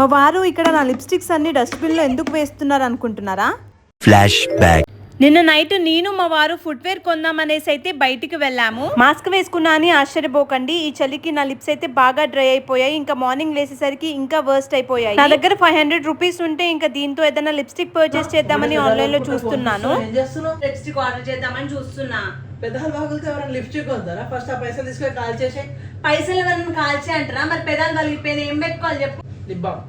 మా వారు ఇక్కడ నా లిప్స్టిక్స్ అన్ని డస్ట్బిన్లో ఎందుకు వేస్తున్నారు అనుకుంటున్నారా? Flashback. నిన్న నైట్ నేను మా వారు ఫుట్వేర్ కొందామనేసి అయితే బయటికి వెళ్ళాము. మాస్క్ వేసుకున్నా అని ఆశ్చర్యపోకండి. ఈ చలికి నా లిప్స్ అయితే బాగా డ్రై అయిపోయాయి. ఇంకా మార్నింగ్ లేసేసరికి ఇంకా వర్స్ట్ అయిపోయాయి. నా దగ్గర ఫైవ్ హండ్రెడ్ రూపీస్ ఉంటే ఇంకా దీంతో ఏదైనా లిప్స్టిక్ పర్చేస్ చేద్దామని ఆన్లైన్లో చూస్తున్నాను. లిప్స్టిక్ ఆర్డర్ చేద్దామని చూస్తున్నా. పెద్దలు బాగులతో ఎవరైనా లిప్స్టిక్ వద్దారా ఫస్ట్ ఆ పైసలు తీసుకొని కాల్ చేసే పైసలు ఎవరైనా కాల్చి అంటారా మరి పెదాలు కలిగిపోయింది ఏం పెట్టుకోవాలి చెప్పు. Lip balm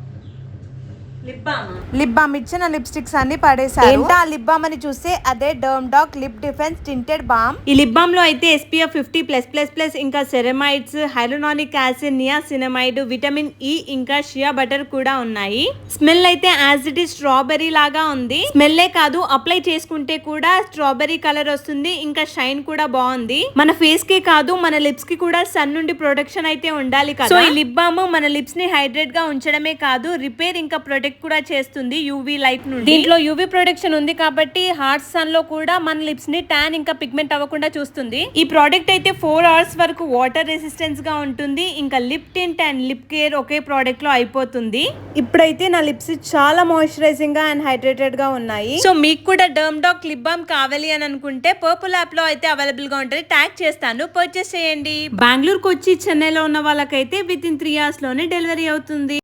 lip balm. ఇచ్చిన లిప్స్టిక్స్ అన్ని పడేసారు ఏంటా లిప్ బామ్ అని చూస్తే అదే Derm Doc lip defence tinted balm. ఈ లిప్ బామ్లో అయితే SPF fifty plus plus plus ఇంకా ceramides hyaluronic acid niacinamide vitamin E ఇంకా షియా బటర్ కూడా ఉన్నాయి. స్మెల్ అయితే యాజ్ ఇట్ ఈస్ స్ట్రాబెరీ లాగా ఉంది. స్మెల్లే కాదు అప్లై చేసుకుంటే కూడా స్ట్రాబెరీ కలర్ వస్తుంది ఇంకా షైన్ కూడా బాగుంది. మన ఫేస్కి కాదు మన లిప్స్కి కూడా సన్ నుండి ప్రొటెక్షన్ అయితే ఉండాలి కదా. సో ఈ లిప్ బామ్ మన లిప్స్ని హైడ్రేట్గా ఉంచడమే కాదు రిపేర్ ఇంకా ప్రొటెక్ట్ కూడా చేస్తుంది యూవీ లైట్ నుండి. దీంట్లో యూవీ ప్రొటెక్షన్ ఉంది కాబట్టి హార్ట్ సన్లో కూడా మన లిప్స్ని ట్యాన్ ఇంకా పిగ్మెంట్ అవ్వకుండా చూస్తుంది. ఈ ప్రోడక్ట్ అయితే ఫోర్ అవర్స్ వరకు వాటర్ రెసిస్టెన్స్గా ఉంటుంది. ఇంకా lip tint and lip care ఒకే ప్రోడక్ట్లో అయిపోతుంది. ఇప్పుడైతే నా లిప్స్ చాలా మాయిశ్చరైజింగ్గా అండ్ హైడ్రేటెడ్గా ఉన్నాయి. సో మీకు కూడా డర్మ్ డాక్ లిప్ బామ్ కావాలి అని అనుకుంటే పర్పుల్ యాప్లో అయితే అవైలబుల్గా ఉంటుంది. ట్యాగ్ చేస్తాను. పర్చేస్ చేయండి. బెంగళూరుకి వచ్చి చెన్నైలో ఉన్న వాళ్ళకైతే విత్ ఇన్ త్రీ అవర్స్లోనే డెలివరీ అవుతుంది.